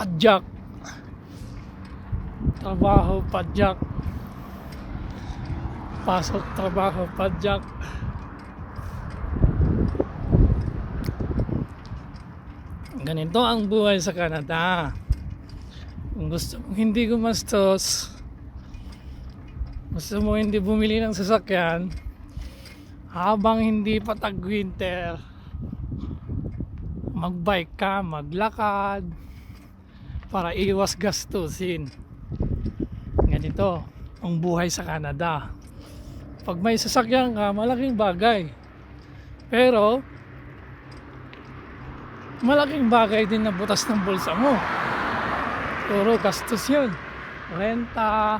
padyak. Trabaho, padyak. Pasok, trabaho, padyak. Ganito ang buhay sa Canada. Kung gusto mong hindi gumastos, gusto mo hindi bumili ng sasakyan, habang hindi pa tag-winter, magbike ka, maglakad, para iwas gastusin. Ganito ang buhay sa Canada. Pag may sasakyan ka, malaking bagay. Pero, malaking bagay din na butas ng bulsa mo. Puro gastos yun. Renta.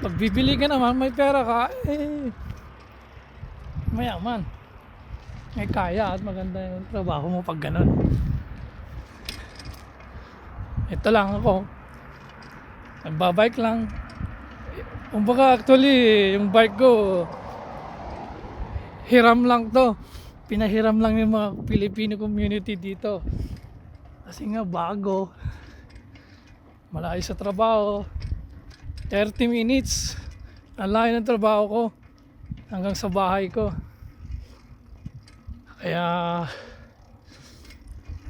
Pag bibili ka naman, may pera ka, eh, mayaman. May kaya at maganda yung trabaho mo pag ganun. Ito lang ako. Nagbabike lang. Kumbaga actually, yung bike ko, hiram lang to. Pinahiram lang yung mga Filipino community dito. Kasi nga bago. Malayo sa trabaho. 30 minutes. Ang layo ng trabaho ko. Hanggang sa bahay ko. Kaya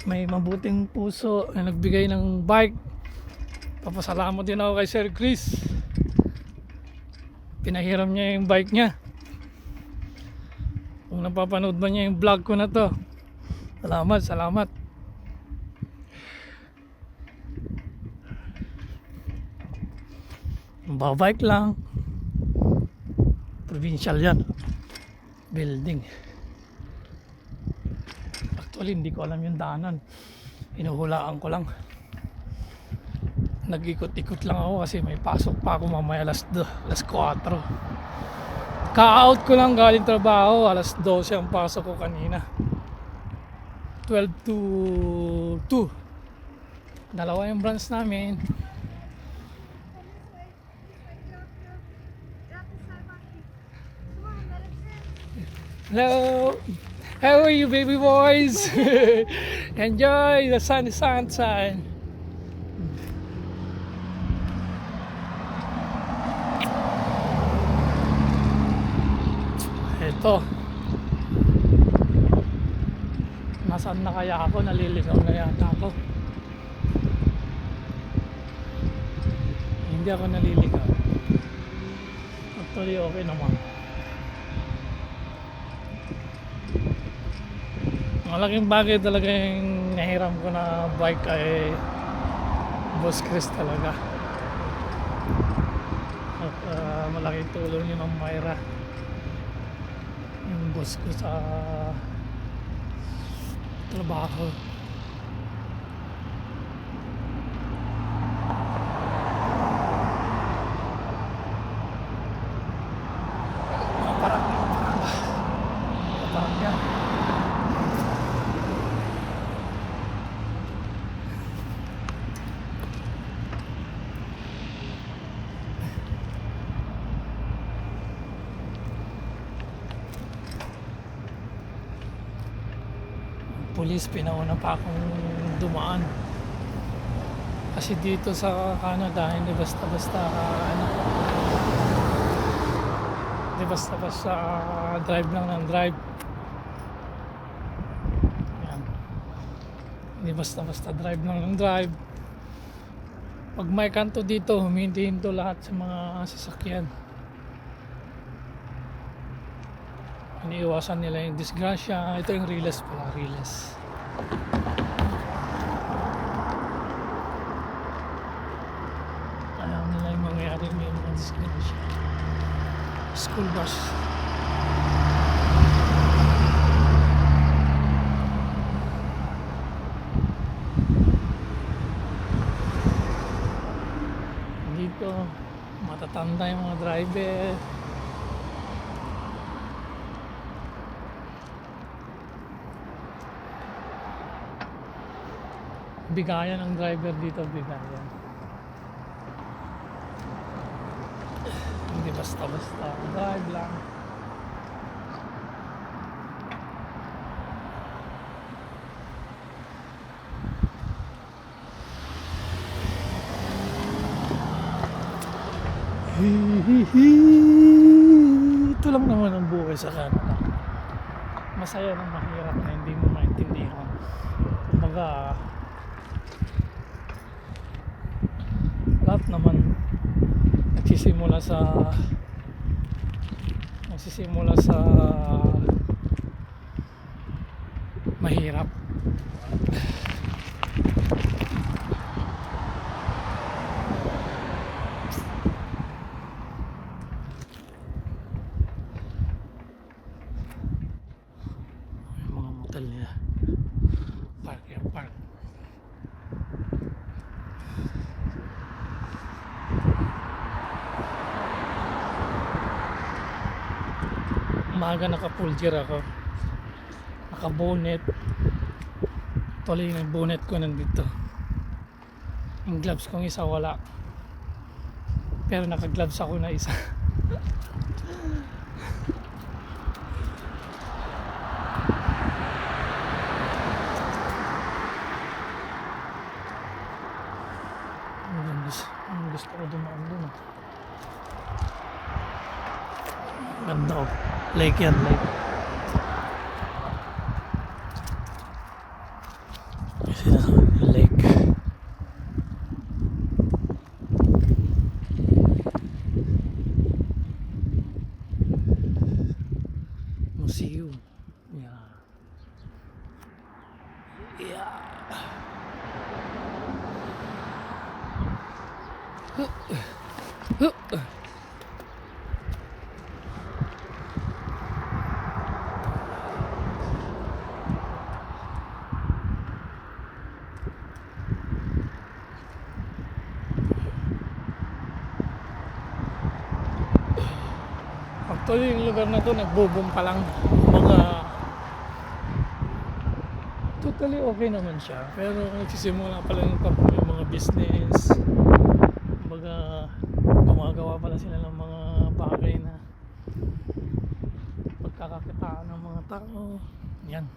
may mabuting puso na nagbigay ng bike. Papasalamat din ako kay Sir Chris. Pinahiram niya yung bike niya. Kung napapanood ba niya yung vlog ko na to. Salamat, salamat. Babike lang. Provincial yan. Building. Actually, hindi ko alam yung daanan. Inuhulaan ko lang. Nag-ikot-ikot lang ako kasi may pasok pa ako mamaya alas 2, alas 4. Ka-out ko lang galing trabaho, alas 12 ang pasok ko kanina. 12 to 2. Dalawa yung branch namin. Hello. How are you, baby boys? Enjoy the sunny sunshine. Ito. Nasaan na kaya ako? Naliligaw na yata ako. Hindi ako naliligaw. Actually, okay naman. Malaking bagay talaga yung nahiram ko na bike ay Boss Chris talaga. At ah, malaking tulong yun ng Myra. Yung boss ko sa trabaho. Ah, Parang, parang yan. Pulis pinauna pa akong dumaan. Kasi dito sa Canada hindi basta-basta ano hindi basta-basta drive lang ng drive. Yan. hindi basta-basta drive lang ng drive. Pag may kanto dito huminto lahat sa mga sasakyan iniiwasan nila yung disgrasya. Ito yung Riles pala, Riles. Alam nila yung mangyayari may mga disgrasya. School bus. bigayan ang driver dito bigayan. Hindi basta basta drive lang. Ito lang naman ang buhay sa Canada. Masaya na mahirap na hindi mo maintindihan. Kumbaga nagsisimula sa nagsisimula sa mahirap. Yung mga motel nila. Park yan, park. Umaga naka-full gear ako. Naka-bonnet. Tuloy yung bonnet ko nandito. Yung gloves kong isa wala. Pero naka-gloves ako na isa. Ang gusto, ko dumaan dun. ah. Ganda oh. Lake yan, lake. Museum. Yeah. Yeah. Lugar na to, nagbo-boom pa lang. Mga... Totally okay naman siya. Pero nagsisimula pa lang yung mga business. Kumbaga, gumagawa pala sila ng mga bagay na pagkakakitaan ng mga tao. Yan.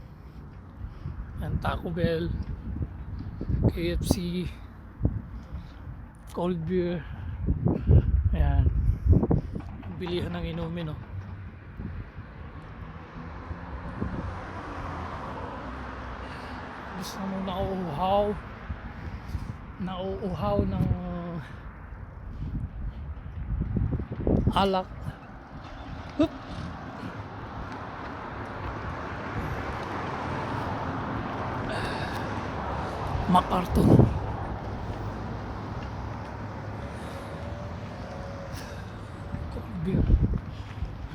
Yan, Taco Bell, KFC, cold beer. Ayan. Bilihan ng inumin, oh. Gusto mo nauuhaw. Nauuhaw ng alak. Hup! MacArthur. Cold beer.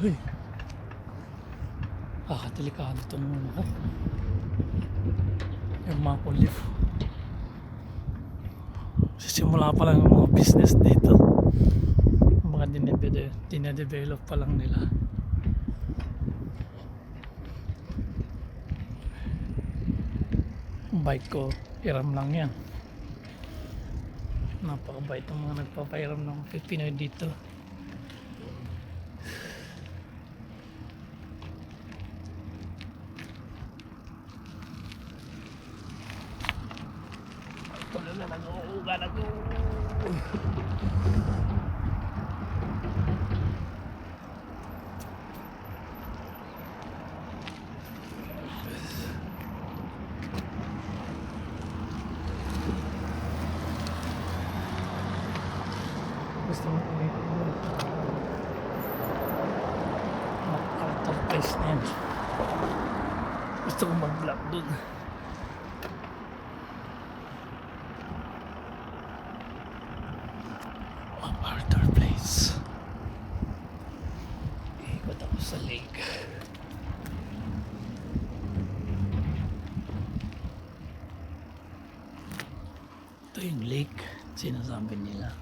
Uy. Kakadelikado itong ano ko. Yung maple leaf. Sisimula pa lang yung mga business dito. Mga dinede dinedevelop pa lang nila. Bike ko, hiram lang yan. Napakabait ng mga nagpapairam ng Pinoy dito. Gusto mo umitin doon. MacArthur place na yan. Gusto ko mag-vlog doon. MacArthur place. Ikot ako sa lake. Ito yung lake, sinasabi nila.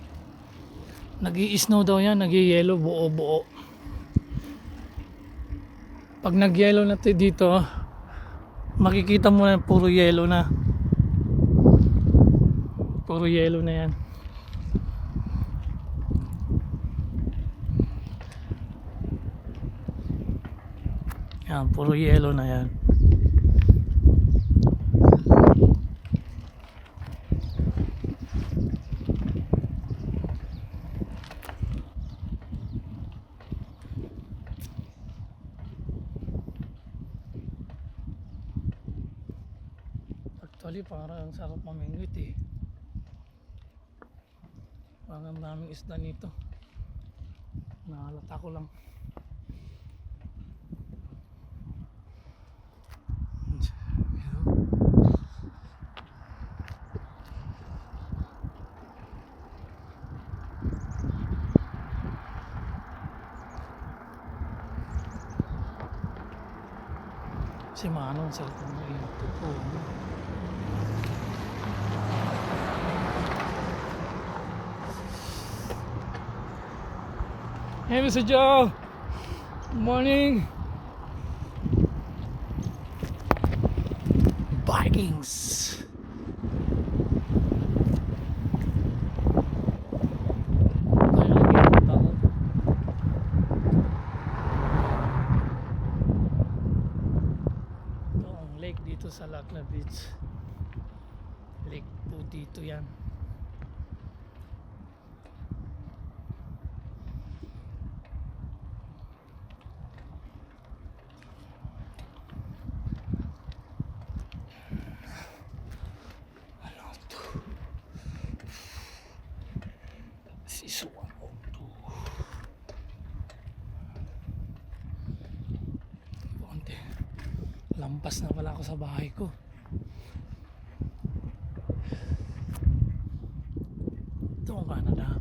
Nag snow daw yan, nag yellow buo-buo. Pag nag-yellow na to dito, makikita mo na puro yellow na. Puro yellow na yan. Yan, puro yellow na yan. Kasi parang sarap mamingwit eh. Parang ang daming isda nito. Nahalata ko lang. Si Manong sa mo ito po. Hey, Mr. Joe. Good morning. Vikings. Tayo lagi ang tao. Ito ang lake dito sa Lakla Beach. Lake po dito yan. Lampas na pala ako sa bahay ko. Ito ang Canada.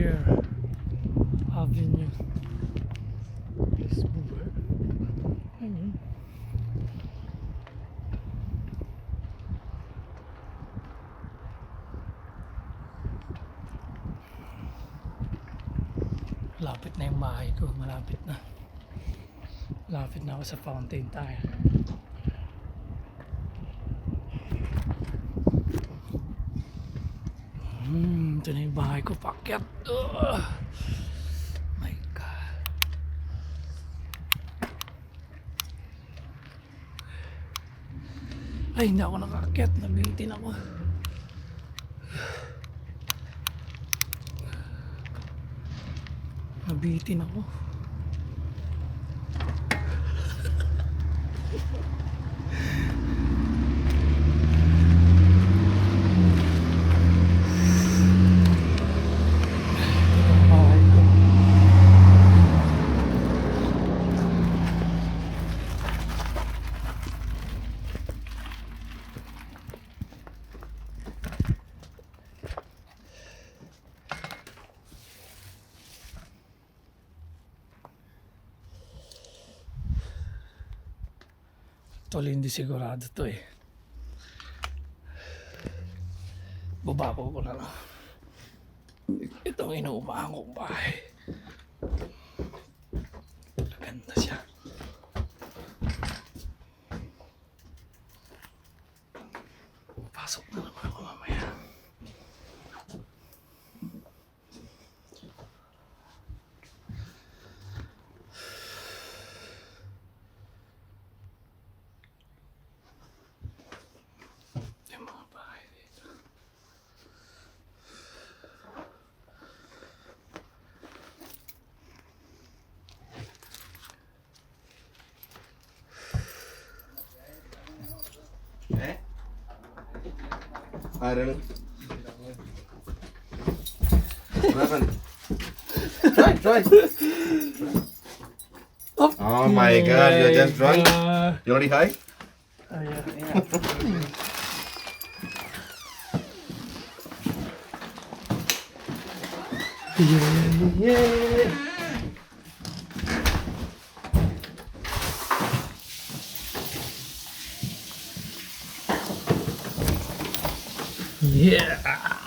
Bouvier Avenue. Place Bouvier. Ano yun? Malapit na yung bahay ko. Malapit na. Malapit na ako sa fountain tire. Ito na yung bahay ko. Pakyat. Ugh. My God. Ay, hindi ako nakakyat. Nabitin ako. Nabitin ako. Ito ang bahay ko. Tol, hindi sigurado to eh. Babako ko na lang. Ito ang inuupahan kong bahay. ആരാണ് try, try. Oh my god, you're just drunk. You already high? Uh, yeah. yeah. yeah, yeah. Yeah.